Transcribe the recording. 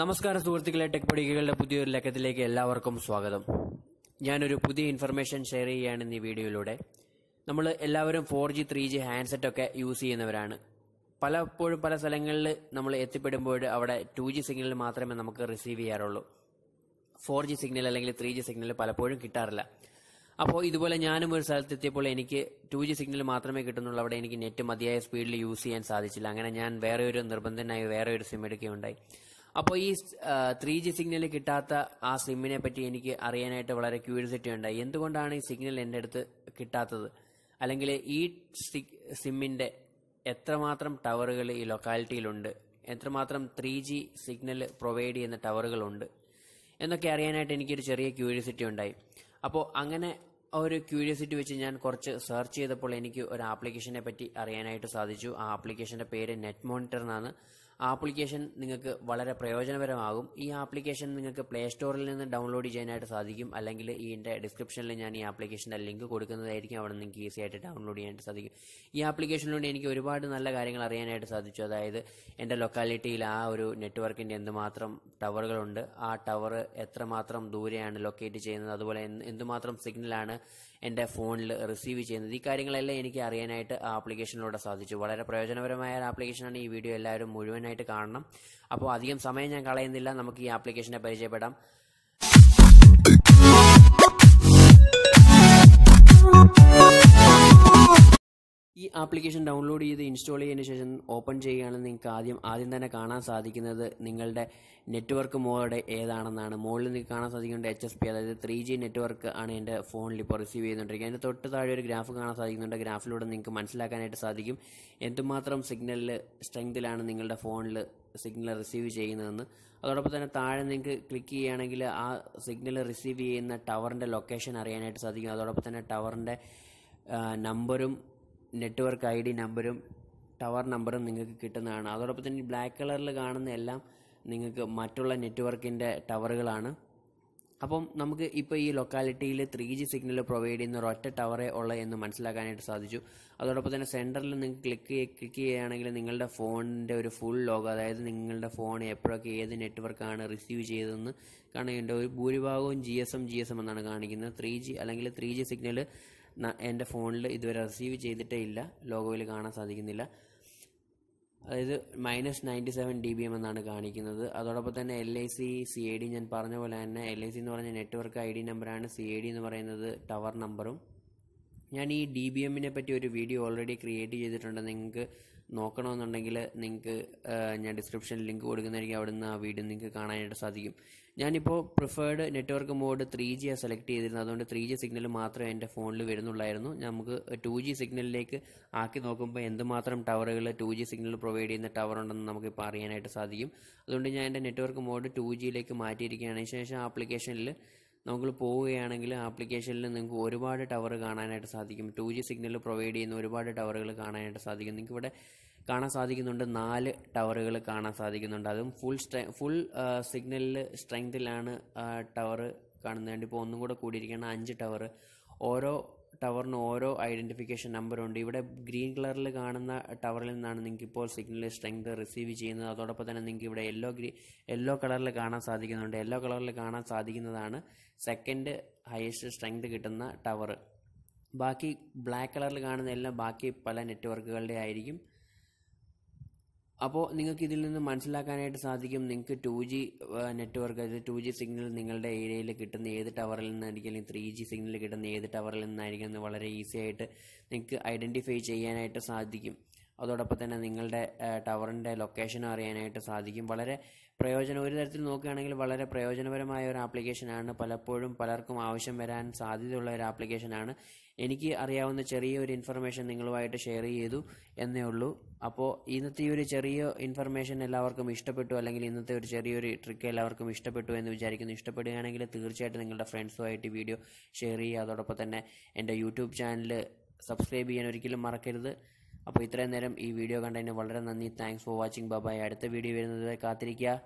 നമസ്കാരം സുഹൃത്തുക്കളെ ടെക് പഠിക്കുകളുടെ പുതിയൊരു ലക്കത്തിലേക്ക് എല്ലാവർക്കും സ്വാഗതം. ഞാനൊരു പുതിയ ഇൻഫർമേഷൻ ഷെയർ ചെയ്യുകയാണ് ഈ വീഡിയോയിലൂടെ. നമ്മൾ എല്ലാവരും four G three G handset ഒക്കെ യൂസ് ചെയ്യുന്നവരാണ്. പലപ്പോഴും പല സ്ഥലങ്ങളിൽ നമ്മൾ എത്തിപ്പെടുമ്പോൾ അവിടെ ടു ജി സിഗ്നൽ മാത്രമേ നമുക്ക് റിസീവ് ചെയ്യാറുള്ളൂ. ഫോർ ജി സിഗ്നൽ അല്ലെങ്കിൽ ത്രീ ജി സിഗ്നൽ പലപ്പോഴും കിട്ടാറില്ല. അപ്പോൾ ഇതുപോലെ ഞാനും ഒരു സ്ഥലത്ത് എത്തിയപ്പോൾ എനിക്ക് ടു ജി സിഗ്നൽ മാത്രമേ കിട്ടുന്നുള്ളൂ. അവിടെ എനിക്ക് നെറ്റ് മതിയായ സ്പീഡിൽ യൂസ് ചെയ്യാൻ സാധിച്ചില്ല. അങ്ങനെ ഞാൻ വേറെ ഒരു നിർബന്ധനായി വേറെ ഒരു സിം എടുക്കുകയുണ്ടായി. അപ്പോൾ ഈ ത്രീ ജി സിഗ്നൽ കിട്ടാത്ത ആ സിമ്മിനെ പറ്റി എനിക്ക് അറിയാനായിട്ട് വളരെ ക്യൂരിയസിറ്റി ഉണ്ടായി. എന്തുകൊണ്ടാണ് ഈ സിഗ്നൽ എന്റെ അടുത്ത് കിട്ടാത്തത്? അല്ലെങ്കിൽ ഈ സിമ്മിന്റെ എത്രമാത്രം ടവറുകൾ ഈ ലൊക്കാലിറ്റിയിലുണ്ട് എത്രമാത്രം ത്രീ ജി സിഗ്നൽ പ്രൊവൈഡ് ചെയ്യുന്ന ടവറുകളുണ്ട് എന്നൊക്കെ അറിയാനായിട്ട് എനിക്കൊരു ചെറിയ ക്യൂരിയസിറ്റി ഉണ്ടായി. അപ്പോൾ അങ്ങനെ ഒരു ക്യൂരിയസിറ്റി വെച്ച് ഞാൻ കുറച്ച് സെർച്ച് ചെയ്തപ്പോൾ എനിക്ക് ഒരു ആപ്ലിക്കേഷനെ പറ്റി അറിയാനായിട്ട് സാധിച്ചു. ആ ആപ്ലിക്കേഷന്റെ പേര് നെറ്റ് മോണിറ്റർ എന്നാണ്. ആപ്ലിക്കേഷൻ നിങ്ങൾക്ക് വളരെ പ്രയോജനപരമാകും. ഈ ആപ്ലിക്കേഷൻ നിങ്ങൾക്ക് പ്ലേ സ്റ്റോറിൽ നിന്ന് ഡൗൺലോഡ് ചെയ്യാനായിട്ട് സാധിക്കും. അല്ലെങ്കിൽ ഈ എന്റെ ഡിസ്ക്രിപ്ഷനിൽ ഞാൻ ഈ ആപ്ലിക്കേഷന്റെ ലിങ്ക് കൊടുക്കുന്നതായിരിക്കും. അവിടെ നിങ്ങൾക്ക് ഈസി ആയിട്ട് ഡൗൺലോഡ് ചെയ്യാനായിട്ട് സാധിക്കും. ഈ ആപ്ലിക്കേഷനിലൂടെ എനിക്ക് ഒരുപാട് നല്ല കാര്യങ്ങൾ അറിയാനായിട്ട് സാധിച്ചു. അതായത് എന്റെ ലൊക്കാലിറ്റിയിൽ ആ ഒരു നെറ്റ്വർക്കിന്റെ എന്തുമാത്രം ടവറുകളുണ്ട് ആ ടവർ എത്രമാത്രം ദൂരെയാണ് ലൊക്കേറ്റ് ചെയ്യുന്നത്. അതുപോലെ എന്ത് എന്തുമാത്രം സിഗ്നലാണ് എന്റെ ഫോണിൽ റിസീവ് ചെയ്യുന്നത്. ഈ കാര്യങ്ങളെല്ലാം എനിക്ക് അറിയാനായിട്ട് ആ ആപ്ലിക്കേഷനിലൂടെ സാധിച്ചു. വളരെ പ്രയോജനപരമായ ആപ്ലിക്കേഷനാണ് ഈ വീഡിയോ എല്ലാവരും മുഴുവനായിട്ട് കാണണം. അപ്പോൾ അധികം സമയം ഞാൻ കളയുന്നില്ല. നമുക്ക് ഈ ആപ്ലിക്കേഷനെ പരിചയപ്പെടാം. ആപ്ലിക്കേഷൻ ഡൗൺലോഡ് ചെയ്ത് ഇൻസ്റ്റാൾ ചെയ്തതിന് ശേഷം ഓപ്പൺ ചെയ്യുകയാണെങ്കിൽ നിങ്ങൾക്ക് ആദ്യം ആദ്യം തന്നെ കാണാൻ സാധിക്കുന്നത് നിങ്ങളുടെ നെറ്റ്വർക്ക് മോഡ് ഏതാണെന്നാണ്. മുകളിൽ നിങ്ങൾക്ക് കാണാൻ സാധിക്കുന്നുണ്ട് എച്ച് എസ് പി അതായത് ത്രീ ജി നെറ്റ്വർക്ക് ആണ് എന്റെ ഫോണിൽ ഇപ്പോൾ റിസീവ് ചെയ്യുന്നുണ്ടിരിക്കുക അതിന്റെ തൊട്ട് താഴെ ഒരു ഗ്രാഫ് കാണാൻ സാധിക്കുന്നുണ്ട്. ഗ്രാഫിലൂടെ നിങ്ങൾക്ക് മനസ്സിലാക്കാനായിട്ട് സാധിക്കും എന്തുമാത്രം സിഗ്നലിൽ സ്ട്രെങ്തിലാണ് നിങ്ങളുടെ ഫോണിൽ സിഗ്നൽ റിസീവ് ചെയ്യുന്നതെന്ന്. അതോടൊപ്പം തന്നെ താഴെ നിങ്ങൾക്ക് ക്ലിക്ക് ചെയ്യുകയാണെങ്കിൽ ആ സിഗ്നൽ റിസീവ് ചെയ്യുന്ന ടവറിന്റെ ലൊക്കേഷൻ അറിയാനായിട്ട് സാധിക്കും. അതോടൊപ്പം തന്നെ ടവറിന്റെ നമ്പറും നെറ്റ്വർക്ക് ഐ ഡി നമ്പറും ടവർ നമ്പറും നിങ്ങൾക്ക് കിട്ടുന്നതാണ്. അതോടൊപ്പം തന്നെ ബ്ലാക്ക് കളറിൽ കാണുന്ന എല്ലാം നിങ്ങൾക്ക് മറ്റുള്ള നെറ്റ്വർക്കിന്റെ ടവറുകളാണ്. അപ്പം നമുക്ക് ഇപ്പോൾ ഈ ലൊക്കാലിറ്റിയിൽ ത്രീ ജി സിഗ്നൽ പ്രൊവൈഡ് ചെയ്യുന്ന ഒരൊറ്റ ടവറേ ഉള്ള എന്ന് മനസ്സിലാക്കാനായിട്ട് സാധിച്ചു. അതോടൊപ്പം തന്നെ സെന്ററിൽ നിങ്ങൾക്ക് ക്ലിക്ക് ക്ലിക്ക് ചെയ്യുകയാണെങ്കിൽ നിങ്ങളുടെ ഫോണിന്റെ ഒരു ഫുൾ ലോഗ് അതായത് നിങ്ങളുടെ ഫോൺ എപ്പോഴൊക്കെ ഏത് നെറ്റ്വർക്കാണ് റിസീവ് ചെയ്തതെന്ന് കാണുന്നുണ്ട് ഒരു ഭൂരിഭാഗവും G S M G S M എന്നാണ് കാണിക്കുന്നത്. ത്രീ ജി അല്ലെങ്കിൽ ത്രീ ജി സിഗ്നൽ എന്റെ ഫോണിൽ ഇതുവരെ റിസീവ് ചെയ്തിട്ടേ ഇല്ല. ലോഗോയിൽ കാണാൻ സാധിക്കുന്നില്ല. അതായത് minus ninety seven D B M എന്നാണ് കാണിക്കുന്നത്. അതോടൊപ്പം തന്നെ L I C C I D ഞാൻ പറഞ്ഞ പോലെ തന്നെ എൽ ഐ സി എന്ന് പറഞ്ഞ നെറ്റ്വർക്ക് ഐ ഡി നമ്പറാണ് സി ഐ ഡി എന്ന് പറയുന്നത് ടവർ നമ്പറും ഞാൻ ഈ ഡി ബി എമ്മിനെ പറ്റി ഒരു വീഡിയോ ഓൾറെഡി ക്രിയേറ്റ് ചെയ്തിട്ടുണ്ട്. നിങ്ങൾക്ക് നോക്കണമെന്നുണ്ടെങ്കിൽ നിങ്ങൾക്ക് ഞാൻ ഡിസ്ക്രിപ്ഷനിൽ ലിങ്ക് കൊടുക്കുന്നതായിരിക്കും. അവിടെ നിന്ന് ആ വീഡിയോ നിങ്ങൾക്ക് കാണാനായിട്ട് സാധിക്കും. ഞാനിപ്പോൾ പ്രിഫേർഡ് നെറ്റ്വർക്ക് മോഡ് ത്രീ ജിയാണ് സെലക്ട് ചെയ്തിരുന്നത്. അതുകൊണ്ട് ത്രീ ജി സിഗ്നൽ മാത്രമേ എന്റെ ഫോണിൽ വരുന്നുള്ളായിരുന്നു. നമുക്ക് ടു ജി സിഗ്നലിലേക്ക് ആക്കി നോക്കുമ്പോൾ എന്തുമാത്രം ടവറുകൾ ടു ജി സിഗ്നൽ പ്രൊവൈഡ് ചെയ്യുന്ന ടവർ ഉണ്ടെന്ന് നമുക്കിപ്പോൾ അറിയാനായിട്ട് സാധിക്കും. അതുകൊണ്ട് ഞാൻ എന്റെ നെറ്റ്വർക്ക് മോഡ് ടു ജിയിലേക്ക് മാറ്റിയിരിക്കുകയാണ്. അതിനുശേഷം ആപ്ലിക്കേഷനിൽ നമ്മൾ പോവുകയാണെങ്കിൽ ആപ്ലിക്കേഷനിൽ നിങ്ങൾക്ക് ഒരുപാട് ടവർ കാണാനായിട്ട് സാധിക്കും. ടു ജി സിഗ്നൽ പ്രൊവൈഡ് ചെയ്യുന്ന ഒരുപാട് ടവറുകൾ കാണാനായിട്ട് സാധിക്കും. നിങ്ങൾക്ക് ഇവിടെ കാണാൻ സാധിക്കുന്നുണ്ട്. നാല് ടവറുകൾ കാണാൻ സാധിക്കുന്നുണ്ട്. അതും ഫുൾ സ്ട്രെ ഫുൾ സിഗ്നലിൽ സ്ട്രെങ്തിലാണ് ടവർ കാണുന്നത് ഇപ്പോൾ ഒന്നും കൂടെ കൂടിയിരിക്കുകയാണ് അഞ്ച് ടവർ ഓരോ ടവറിന് ഓരോ ഐഡന്റിഫിക്കേഷൻ നമ്പറുണ്ട് ഇവിടെ ഗ്രീൻ കളറിൽ കാണുന്ന ടവറിൽ നിന്നാണ് നിങ്ങൾക്ക് ഇപ്പോൾ സിഗ്നൽ സ്ട്രെങ്ത് റിസീവ് ചെയ്യുന്നത്. അതോടൊപ്പം തന്നെ നിങ്ങൾക്ക് ഇവിടെ യെല്ലോ ഗ്രീ യെല്ലോ കളറിൽ കാണാൻ സാധിക്കുന്നുണ്ട്. യെല്ലോ കളറിൽ കാണാൻ സാധിക്കുന്നതാണ് സെക്കൻഡ് ഹയസ്റ്റ് സ്ട്രെങ്ത് കിട്ടുന്ന ടവർ ബാക്കി ബ്ലാക്ക് കളറിൽ കാണുന്ന എല്ലാം ബാക്കി പല നെറ്റ്വർക്കുകളുടെ ആയിരിക്കും. അപ്പോൾ നിങ്ങൾക്ക് ഇതിൽ നിന്ന് മനസ്സിലാക്കാനായിട്ട് സാധിക്കും നിങ്ങൾക്ക് ടു ജി നെറ്റ്വർക്ക് അതായത് ടു ജി സിഗ്നൽ നിങ്ങളുടെ ഏരിയയിൽ കിട്ടുന്ന ഏത് ടവറിൽ നിന്നായിരിക്കും അല്ലെങ്കിൽ ത്രീ ജി സിഗ്നൽ കിട്ടുന്ന ഏത് ടവറിൽ നിന്നായിരിക്കും എന്ന് വളരെ ഈസി ആയിട്ട് നിങ്ങൾക്ക് ഐഡന്റിഫൈ ചെയ്യാനായിട്ട് സാധിക്കും. അതോടൊപ്പം തന്നെ നിങ്ങളുടെ ടവറിന്റെ ലൊക്കേഷൻ അറിയാനായിട്ട് സാധിക്കും. വളരെ പ്രയോജനം ഒരു തരത്തിൽ നോക്കുകയാണെങ്കിൽ വളരെ പ്രയോജനപരമായ ഒരു ആപ്ലിക്കേഷനാണ് പലപ്പോഴും പലർക്കും ആവശ്യം വരാൻ സാധ്യതയുള്ള ഒരു ആപ്ലിക്കേഷനാണ് എനിക്ക് അറിയാവുന്ന ചെറിയൊരു ഇൻഫർമേഷൻ നിങ്ങളുമായിട്ട് ഷെയർ ചെയ്തു എന്നേ ഉള്ളൂ. അപ്പോൾ ഇന്നത്തെ ഈ ഒരു ചെറിയ ഇൻഫർമേഷൻ എല്ലാവർക്കും ഇഷ്ടപ്പെട്ടു അല്ലെങ്കിൽ ഇന്നത്തെ ഒരു ചെറിയൊരു ട്രിക്ക് എല്ലാവർക്കും ഇഷ്ടപ്പെട്ടു എന്ന് വിചാരിക്കുന്നു. ഇഷ്ടപ്പെടുകയാണെങ്കിൽ തീർച്ചയായിട്ടും നിങ്ങളുടെ ഫ്രണ്ട്സുമായിട്ട് വീഡിയോ ഷെയർ ചെയ്യുക. അതോടൊപ്പം തന്നെ എന്റെ യൂട്യൂബ് ചാനൽ സബ്സ്ക്രൈബ് ചെയ്യാൻ ഒരിക്കലും മറക്കരുത്. അപ്പോൾ ഇത്രയും നേരം ഈ വീഡിയോ കണ്ടതിന് വളരെ നന്ദി. Thanks for watching bye bye അടുത്ത വീഡിയോ വരുന്നത് കാത്തിരിക്കുക.